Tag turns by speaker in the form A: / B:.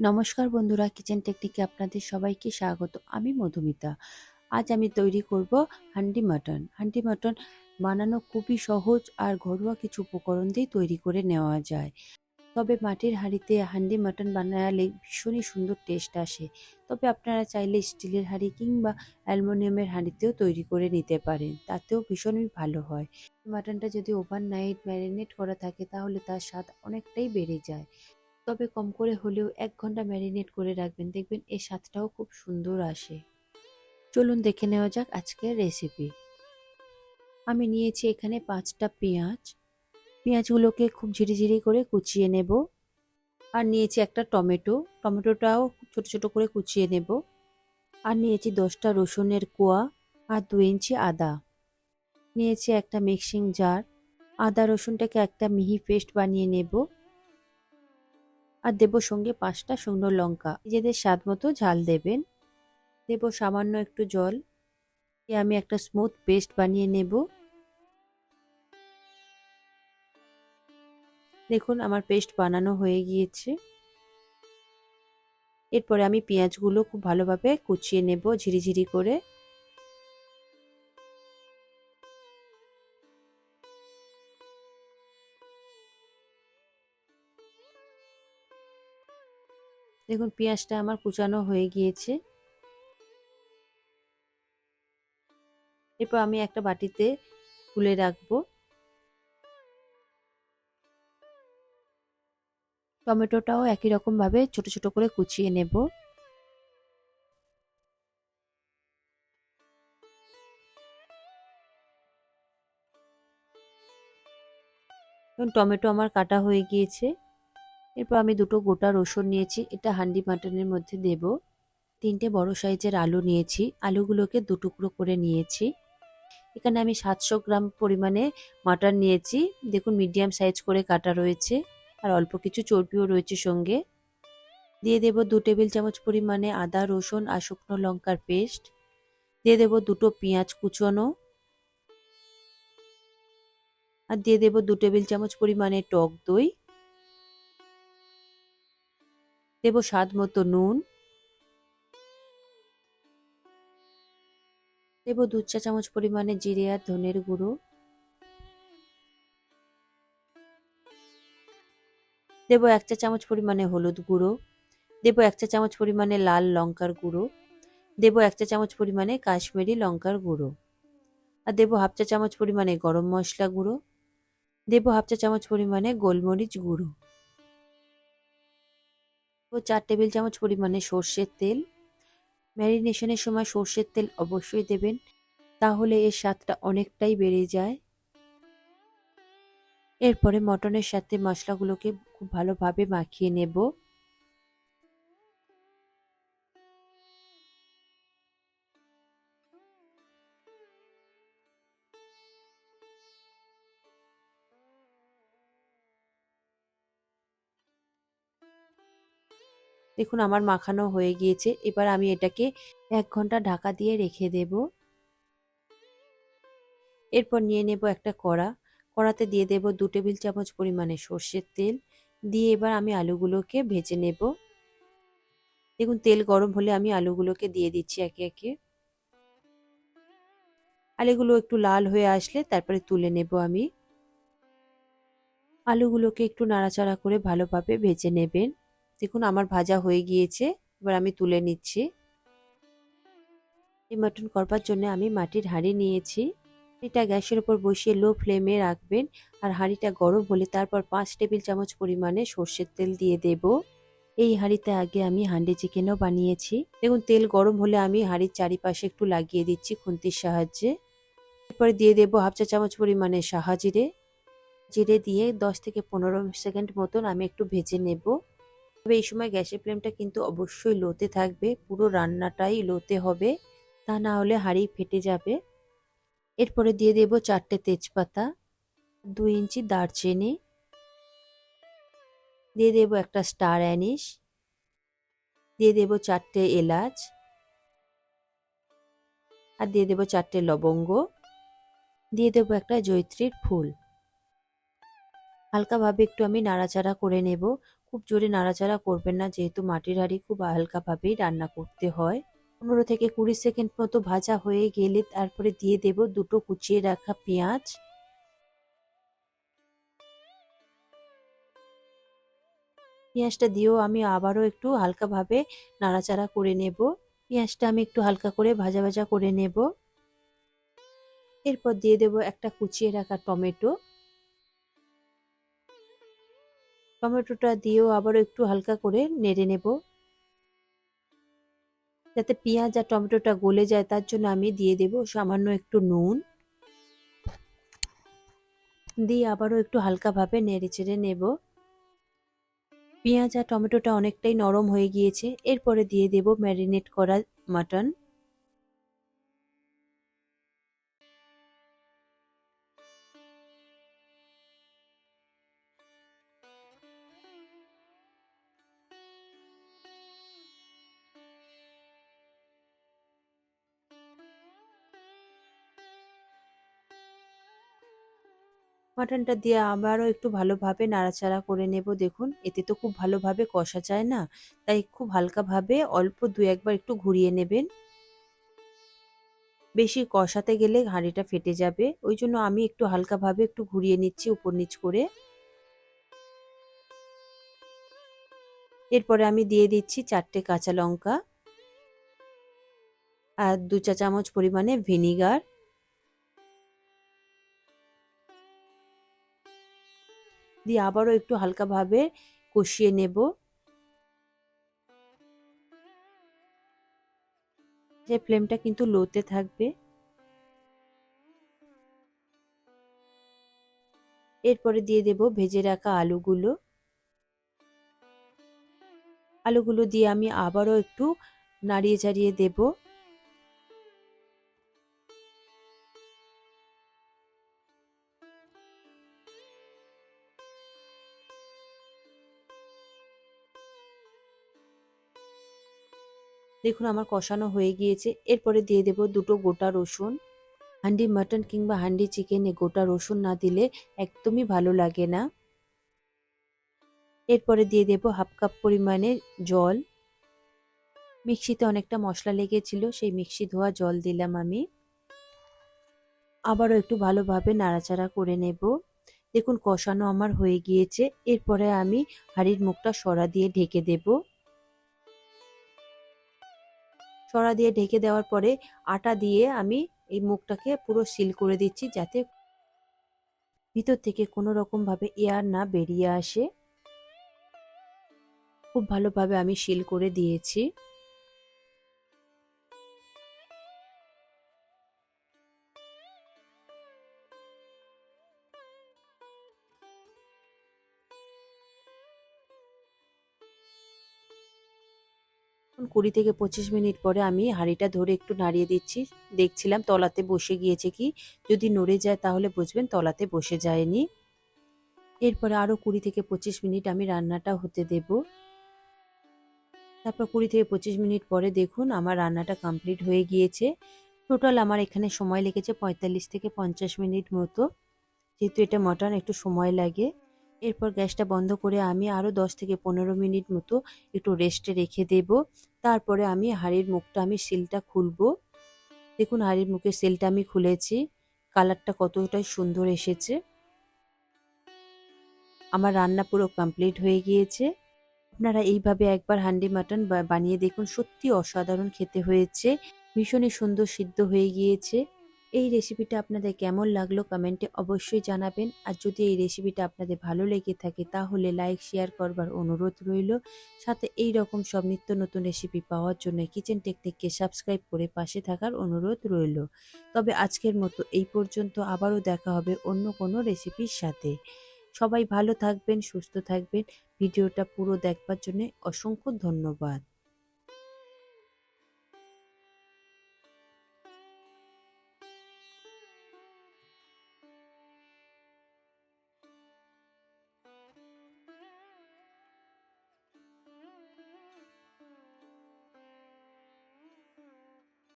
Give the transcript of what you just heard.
A: নমস্কার বন্ধুরা কিচেন টেকনিকে আপনাদের সবাইকে স্বাগত। আমি মধুমিতা। আজ আমি তৈরি করব হান্ডি মাটন। হান্ডি মাটন বানানো খুবই সহজ আর ঘরোয়া কিছু উপকরণ দিয়ে তৈরি করে নেওয়া যায়। তবে মাটির হাঁড়িতে হান্ডি মাটন বানালে ভীষণই সুন্দর টেস্ট আসে। তবে আপনারা চাইলে স্টিলের হাঁড়ি কিংবা অ্যালুমিনিয়ামের হাঁড়িতেও তৈরি করে নিতে পারেন। তাতেও ভীষণই ভালো হয়। মাটনটা যদি ওভারনাইট ম্যারিনেট করা থাকে তাহলে তার স্বাদ অনেকটাই বেড়ে যায়। তবে কম করে হলেও এক ঘণ্টা ম্যারিনেট করে রাখবেন। দেখবেন এর স্বাদটাও খুব সুন্দর আসে। চলুন দেখে নেওয়া যাক আজকের রেসিপি আমি নিয়েছি এখানে পাঁচটা পেঁয়াজ। পেঁয়াজগুলোকে খুব ঝিরিঝিরি করে কুচিয়ে নেব। আর নিয়েছি একটা টমেটো। টমেটোটাও ছোট ছোট করে কুচিয়ে নেব। আর নিয়েছি দশটা রসুনের কোয়া আর দু ইঞ্চি আদা। নিয়েছি একটা মিক্সিং জার আদা রসুনটাকে একটা মিহি পেস্ট বানিয়ে নেব। আর দেব সঙ্গে পাঁচটা শুকনো লঙ্কা। নিজেদের স্বাদ মতো ঝাল দেবেন। দেব সামান্য একটু জল। আমি একটা স্মুথ পেস্ট বানিয়ে নেব। দেখুন, আমার পেস্ট বানানো হয়ে গিয়েছে। এরপরে আমি পেঁয়াজগুলো খুব ভালোভাবে কুচিয়ে নেব ঝিরিঝিরি করে। দেখুন, পেঁয়াজটা আমার কুচানো হয়ে গিয়েছে। এরপর আমি একটা বাটিতে তুলে রাখব। টমেটোটাও একই রকম ভাবে ছোট ছোট করে কুচিয়ে নেব। টমেটো আমার কাটা হয়ে গিয়েছে। এরপর আমি দুটো গোটা রসুন নিয়েছি, এটা হান্ডি মাটনের মধ্যে দেব। তিনটে বড় সাইজের আলু নিয়েছি, আলুগুলোকে দু টুকরো করে নিয়েছি। এখানে আমি সাতশো গ্রাম পরিমাণে মাটন নিয়েছি, দেখুন মিডিয়াম সাইজ করে কাটা রয়েছে, আর অল্প কিছু চর্বিও রয়েছে সঙ্গে। দিয়ে দেব দু টেবিল চামচ পরিমাণে আদা, রসুন আর শুকনো লঙ্কার পেস্ট। দিয়ে দেব দুটো পেঁয়াজ কুচনো। আর দিয়ে দেব দু টেবিল চামচ পরিমাণে টক দই। দেব স্বাদ মতো নুন। দেব দু চা চামচ পরিমাণে জিরে আর ধনের গুঁড়ো। দেব এক চা চামচ পরিমাণে হলুদ গুঁড়ো। দেব এক চা চামচ পরিমাণে লাল লঙ্কার গুঁড়ো। দেব এক চা চামচ পরিমাণে কাশ্মীরি লঙ্কার গুঁড়ো। আর দেব হাফ চা চামচ পরিমাণে গরম মশলা গুঁড়ো। দেব হাফ চা চামচ পরিমাণে গোলমরিচ গুঁড়ো। চার টেবিল চামচ পরিমাণে সর্ষের তেল। ম্যারিনেশনের সময় সর্ষের তেল অবশ্যই দেবেন, তাহলে এর স্বাদটা অনেকটাই বেড়ে যায়। এরপরে মটনের সাথে মশলাগুলোকে খুব ভালোভাবে মাখিয়ে নেব। দেখুন আমার মাখানো হয়ে গিয়েছে, এবার আমি এটাকে এক ঘণ্টা ঢাকা দিয়ে রেখে দেব। এরপর নিয়ে নেব একটা কড়া, কড়াতে দিয়ে দেব দু টেবিল চামচ পরিমাণে সর্ষের তেল, দিয়ে এবার আমি আলুগুলোকে ভেজে নেব। দেখুন তেল গরম হলে আমি আলুগুলোকে দিয়ে দিচ্ছি একে একে। আলুগুলো একটু লাল হয়ে আসলে তারপরে তুলে নেব আমি। আলুগুলোকে একটু নাড়াচাড়া করে ভালোভাবে ভেজে নেবেন। দেখুন আমার ভাজা হয়ে গিয়েছে, এবার আমি তুলে নিচ্ছি। এই মাটন করবার জন্য আমি মাটির হাঁড়ি নিয়েছি। এটা গ্যাসের উপর বসিয়ে লো ফ্লেমে রাখবেন আর হাঁড়িটা গরম হলে তারপর পাঁচ টেবিল চামচ পরিমাণে সর্ষের তেল দিয়ে দেব। এই হাঁড়িতে আগে আমি হান্ডি চিকেনও বানিয়েছি। দেখুন তেল গরম হলে আমি হাঁড়ির চারিপাশে একটু লাগিয়ে দিচ্ছি খুন্তির সাহায্যে। এরপরে দিয়ে দেবো হাফ চা চামচ পরিমাণে সাহা জিরে। জিরে দিয়ে দশ থেকে পনেরো সেকেন্ড মতন আমি একটু ভেজে নেব। তবে এই সময় গ্যাসের ফ্লেমটা কিন্তু অবশ্যই লোতে থাকবে, পুরো রান্নাটাই লোতে হবে, তা না হলে হাঁড়ি ফেটে যাবে। এরপরে দিয়ে দেব চারটে তেজপাতা, দুই ইঞ্চি দারচিনি, দিয়ে দেব একটা স্টার অ্যানিস দিয়ে দেব চারটে এলাচ, আর দিয়ে দেব চারটে লবঙ্গ, দিয়ে দেব একটা জৈত্রীর ফুল। হালকাভাবে একটু আমি নাড়াচাড়া করে নেব। খুব জোরে নাড়াচাড়া করবেন না, যেহেতু মাটির হাঁড়ি খুব হালকাভাবেই রান্না করতে হয়। পনেরো থেকে কুড়ি সেকেন্ড মতো ভাজা হয়ে গেলে তারপরে দিয়ে দেব দুটো কুচিয়ে রাখা পেঁয়াজ। পেঁয়াজটা দিয়েও আমি আবারও একটু হালকাভাবে নাড়াচাড়া করে নেব। পেঁয়াজটা আমি একটু হালকা করে ভাজা ভাজা করে নেব। এরপর দিয়ে দেব একটা কুচিয়ে রাখা টমেটো। টমেটোটা দিয়েও আবারও একটু হালকা করে নেড়ে নেব। যাতে পেঁয়াজ আর টমেটোটা গলে যায়, তার জন্য আমি দিয়ে দেব সামান্য একটু নুন। দিয়ে আবারও একটু হালকাভাবে নেড়ে চেড়ে নেব। পেঁয়াজ আর টমেটোটা অনেকটাই নরম হয়ে গিয়েছে। এরপরে দিয়ে দেব ম্যারিনেট করা মাটন। মাটনটা দিয়ে আবারও একটু ভালোভাবে নাড়াচাড়া করে নেব। দেখুন, এতে তো খুব ভালোভাবে কষা যায় না, তাই খুব হালকাভাবে অল্প দু একবার একটু ঘুরিয়ে নেবেন। বেশি কষাতে গেলে হাঁড়িটা ফেটে যাবে, ওই জন্য আমি একটু হালকাভাবে একটু ঘুরিয়ে নিচ্ছি উপর নিচ করে। এরপরে আমি দিয়ে দিচ্ছি চারটে কাঁচা লঙ্কা আর দু চা চামচ পরিমাণে ভিনিগার। দিয়ে আবারও একটু হালকাভাবে কষিয়ে নেব। যে ফ্লেমটা কিন্তু লোতে থাকবে। এরপরে দিয়ে দেব ভেজে রাখা আলুগুলো। আলুগুলো দিয়ে আমি আবারও একটু নাড়িয়ে চাড়িয়ে দেবো। দেখুন আমার কষানো হয়ে গিয়েছে। এরপরে দিয়ে দেব দুটো গোটা রসুন। হান্ডি মাটন কিংবা হান্ডি চিকেনে গোটা রসুন না দিলে একদমই ভালো লাগে না। এরপরে দিয়ে দেব হাফ কাপ পরিমাণে জল। মিক্সিতে অনেকটা মশলা লেগেছিল, সেই মিক্সি ধোয়া জল দিলাম আমি। আবারও একটু ভালোভাবে নাড়াচাড়া করে নেব। দেখুন কষানো আমার হয়ে গিয়েছে। এরপরে আমি হাঁড়ির মুখটা সরা দিয়ে ঢেকে দেবো। সরা দিয়ে ঢেকে দেওয়ার পরে আটা দিয়ে আমি এই মুখটাকে পুরো সিল করে দিচ্ছি যাতে ভিতর থেকে কোনো রকমভাবে এয়ার না বেরিয়ে আসে। খুব ভালোভাবে আমি সিল করে দিয়েছি। কুড়ি থেকে পঁচিশ মিনিট পরে আমি হাঁড়িটা ধরে একটু নাড়িয়ে দিচ্ছি। দেখছিলাম তলাতে বসে গিয়েছে কি? যদি নড়ে যায় তাহলে বুঝবেন তলাতে বসে যায়নি। এরপরে আরও কুড়ি থেকে পঁচিশ মিনিট আমি রান্নাটা হতে দেব। তারপর কুড়ি থেকে পঁচিশ মিনিট পরে দেখুন আমার রান্নাটা কমপ্লিট হয়ে গিয়েছে। টোটাল আমার এখানে সময় লেগেছে পঁয়তাল্লিশ থেকে পঞ্চাশ মিনিট মতো। যেহেতু এটা মটন, একটু সময় লাগে। এরপর গ্যাসটা বন্ধ করে আমি আরও দশ থেকে পনেরো মিনিট মতো একটু রেস্টে রেখে দেব। তারপরে আমি হাঁড়ির মুখটা, আমি সিলটা খুলবো। দেখুন, হাড়ির মুখের সেলটা আমি খুলেছি। কালারটা কতটাই সুন্দর এসেছে। আমার রান্না পুরো কমপ্লিট হয়ে গিয়েছে। আপনারা এইভাবে একবার হান্ডি মাটন বানিয়ে দেখুন, সত্যি অসাধারণ খেতে হয়েছে। ভীষণই সুন্দর সিদ্ধ হয়ে গিয়েছে। এই রেসিপিটা আপনাদের কেমন লাগল কমেন্টে অবশ্যই জানাবেন। আর যদি এই রেসিপিটা আপনাদের ভালো লেগে থাকে তাহলে লাইক শেয়ার করবার অনুরোধ রইল। সাথে এই রকম সব নিত্য নতুন রেসিপি পাওয়ার জন্য কিচেন টেকনিককে সাবস্ক্রাইব করে পাশে থাকার অনুরোধ রইল। তবে আজকের মতো এই পর্যন্ত আবারও দেখা হবে অন্য কোনো রেসিপির সাথে। সবাই ভালো থাকবেন, সুস্থ থাকবেন। ভিডিওটা পুরো দেখবার জন্য অসংখ্য ধন্যবাদ।